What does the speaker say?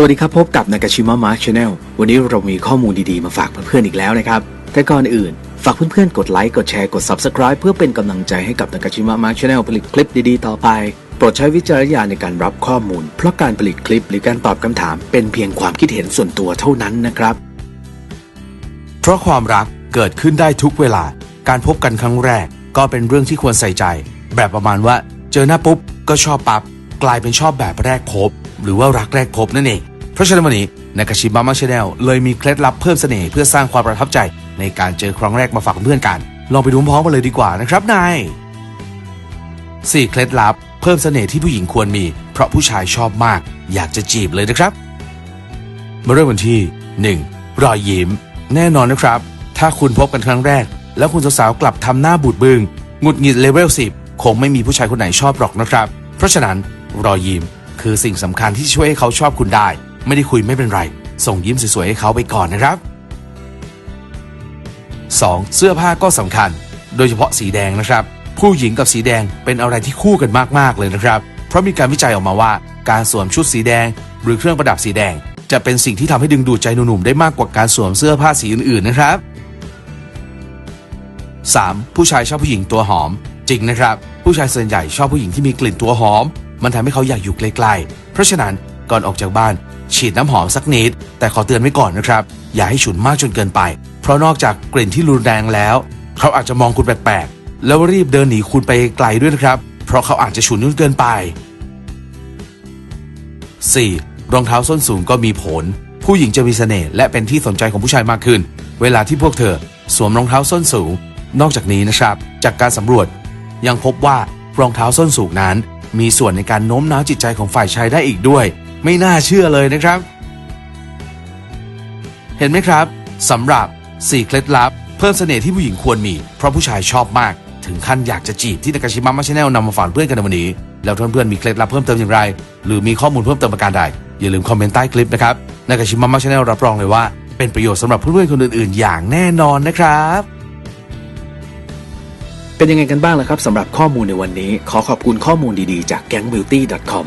สวัสดีครับ พบกับนากาชิมะมาร์ชแนลวันนี้เรามีข้อมูลดีๆ มาฝากเพื่อนๆอีกแล้วนะครับ แต่ก่อนอื่น ฝากเพื่อนๆ กดไลค์ กดแชร์ กด Subscribe เพื่อเป็นกำลังใจให้กับนากาชิมะมาร์ชแนลผลิตคลิปดีๆ ต่อไป โปรดใช้วิจารณญาณในการรับข้อมูล เพราะการผลิตคลิปหรือการตอบคำถาม เป็นเพียงความคิดเห็นส่วนตัวเท่านั้นนะครับ เพราะความรักเกิดขึ้นได้ทุกเวลา การพบกันครั้งแรก ก็เป็นเรื่องที่ควรใส่ใจ แบบประมาณว่า เจอหน้าปุ๊บก็ชอบปับ๊บกลายเป็นชอบแบบแรกพบ หรือว่ารักแรกพบนั่นเอง เพราะฉะนั้นวันนี้นากาชิมะมาชาแนลเลยมีเคล็ดลับเพิ่มเสน่ห์เพื่อสร้างความประทับใจ ในการเจอครั้งแรกมาฝากเพื่อนกัน ลองไปดูพร้อมกันเลยดีกว่านะครับนายสี่เคล็ดลับเพิ่มเสน่ห์ที่ผู้หญิงควรมี เพราะผู้ชายชอบมาก อยากจะจีบเลยนะครับ มาเริ่มกันที่ 1. รอยยิ้ม แน่นอนนะครับ ถ้าคุณพบกันครั้งแรก แล้วคุณสาวๆกลับทำหน้าบูดบึงหงุดหงิดเลเวล10 คงไม่มีผู้ชายคนไหนชอบหรอกนะครับ เพราะฉะนั้นรอยยิ้มคือสิ่งสำคัญที่ช่วยให้เขาชอบคุณได้ ไม่ได้คุยไม่เป็นไร ส่งยิ้มสวยๆให้เขาไปก่อนนะครับ 2. เสื้อผ้าก็สำคัญ โดยเฉพาะสีแดงนะครับ ผู้หญิงกับสีแดงเป็นอะไรที่คู่กันมากๆเลยนะครับ เพราะมีการวิจัยออกมาว่า การสวมชุดสีแดง หรือเครื่องประดับสีแดง จะเป็นสิ่งที่ทำให้ดึงดูดใจหนุ่มๆได้มากกว่าการสวมเสื้อผ้าสีอื่นๆนะครับ 3. ผู้ชายชอบผู้หญิงตัวหอม จริงนะครับ ผู้ชายส่วนใหญ่ชอบผู้หญิงที่มีกลิ่นตัวหอม มันทำให้เขาอยากอยู่ใกล้ๆเพราะฉะนั้นก่อนออกจากบ้าน ฉีดน้ำหอมสักนิด แต่ขอเตือนไว้ก่อนนะครับ อย่าให้ฉุนมากจนเกินไป เพราะนอกจากกลิ่นที่รุนแรงแล้ว เขาอาจจะมองคุณแปลกๆ แล้วรีบเดินหนีคุณไปไกลด้วยนะครับ เพราะเขาอาจจะฉุนจนเกินไป 4. รองเท้าส้นสูงก็มีผล ผู้หญิงจะมีเสน่ห์และเป็นที่สนใจของผู้ชายมากขึ้น เวลาที่พวกเธอสวมรองเท้าส้นสูง นอกจากนี้นะครับ จากการสำรวจ ยังพบว่ารองเท้าส้นสูงนั้น มีส่วนในการโน้มน้าวจิตใจของฝ่ายชายได้อีกด้วย ไม่น่าเชื่อเลยนะครับ เห็นไหมครับสำหรับ 4 เคล็ดลับ เพิ่มเสน่ห์ที่ผู้หญิงควรมี เพราะผู้ชายชอบมาก ถึงขั้นอยากจะจีบที่นากาชิมะมาชแนลนำมาฝากเพื่อนกันในวันนี้ แล้วเพื่อนๆมีเคล็ดลับเพิ่มเติมอย่างไร หรือมีข้อมูลเพิ่มเติมประการใดอย่าลืมคอมเมนต์ใต้คลิปนะครับนากาชิมะมาชแนลรับรองเลยว่า เป็นประโยชน์สำหรับเพื่อนๆคนอื่นๆ อย่างแน่นอนนะครับเป็นยังไงกันบ้างล่ะครับสำหรับข้อมูลในวันนี้ ขอขอบคุณข้อมูลดีๆ จาก gangbeauty.com